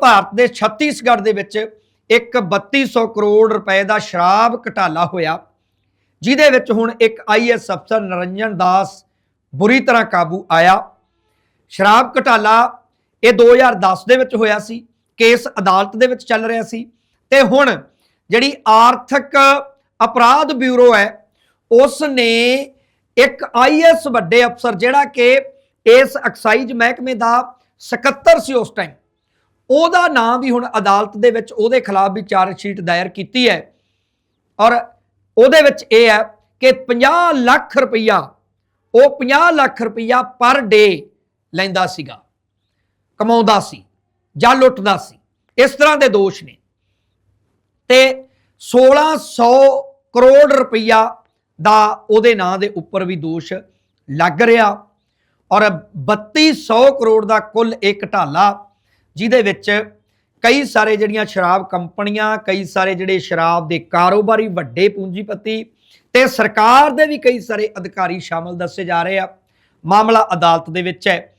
ਭਾਰਤ ਦੇ ਛੱਤੀਸਗੜ੍ਹ ਦੇ ਵਿੱਚ ਇੱਕ 3200 ਕਰੋੜ ਰੁਪਏ ਦਾ ਸ਼ਰਾਬ ਘਟਾਲਾ ਹੋਇਆ, ਜਿਹਦੇ ਵਿੱਚ ਹੁਣ ਇੱਕ ਆਈਐਸ ਅਫਸਰ ਨਰਿੰਜਨ ਦਾਸ ਬੁਰੀ ਤਰ੍ਹਾਂ ਕਾਬੂ ਆਇਆ। ਸ਼ਰਾਬ ਘਟਾਲਾ ਇਹ 2010 ਦੇ ਵਿੱਚ ਹੋਇਆ ਸੀ, ਕੇਸ ਅਦਾਲਤ ਦੇ ਵਿੱਚ ਚੱਲ ਰਿਹਾ ਸੀ ਤੇ ਹੁਣ ਜਿਹੜੀ ਆਰਥਿਕ ਅਪਰਾਧ ਬਿਊਰੋ ਹੈ ਉਸ ਨੇ ਇੱਕ ਆਈਐਸ ਵੱਡੇ ਅਫਸਰ ਜਿਹੜਾ ਕਿ ਇਸ ਐਕਸਾਈਜ਼ ਮਹਿਕਮੇ ਦਾ ਸਕੱਤਰ ਸੀ ਉਸ ਟਾਈਮ ਉਹਦਾ ਨਾਂ ਵੀ ਹੁਣ ਅਦਾਲਤ ਦੇ ਵਿੱਚ ਉਹਦੇ ਖਿਲਾਫ ਵੀ ਚਾਰਜ ਸ਼ੀਟ ਦਾਇਰ ਕੀਤੀ ਹੈ। ਔਰ ਉਹਦੇ ਵਿੱਚ ਇਹ ਹੈ ਕਿ 50 ਲੱਖ ਰੁਪਈਆ, ਉਹ 50 ਲੱਖ ਰੁਪਈਆ ਪਰ ਡੇ ਲੈਂਦਾ ਸੀਗਾ। ਕਮਾਉਂਦਾ ਸੀ ਜਾਂ ਲੁੱਟਦਾ ਸੀ। ਇਸ ਤਰ੍ਹਾਂ ਦੇ ਦੋਸ਼ ਨੇ। ਤੇ 1600 ਕਰੋੜ ਰੁਪਈਆ ਦਾ ਉਹਦੇ ਨਾਂ ਦੇ ਉੱਪਰ ਵੀ ਦੋਸ਼ ਲੱਗ ਰਿਹਾ। ਔਰ 3200 ਕਰੋੜ ਦਾ ਕੁੱਲ ਇਹ ਘਟਾਲਾ ਜਿਹਦੇ ਵਿੱਚ ਕਈ ਸਾਰੇ ਜਿਹੜੀਆਂ ਸ਼ਰਾਬ ਕੰਪਨੀਆਂ, ਕਈ ਸਾਰੇ ਜਿਹੜੇ ਸ਼ਰਾਬ ਦੇ ਕਾਰੋਬਾਰੀ ਵੱਡੇ ਪੂੰਜੀਪਤੀ ਤੇ ਸਰਕਾਰ ਦੇ ਵੀ ਕਈ ਸਾਰੇ ਅਧਿਕਾਰੀ ਸ਼ਾਮਲ ਦੱਸੇ ਜਾ ਰਹੇ ਆ। ਮਾਮਲਾ ਅਦਾਲਤ ਦੇ ਵਿੱਚ ਹੈ।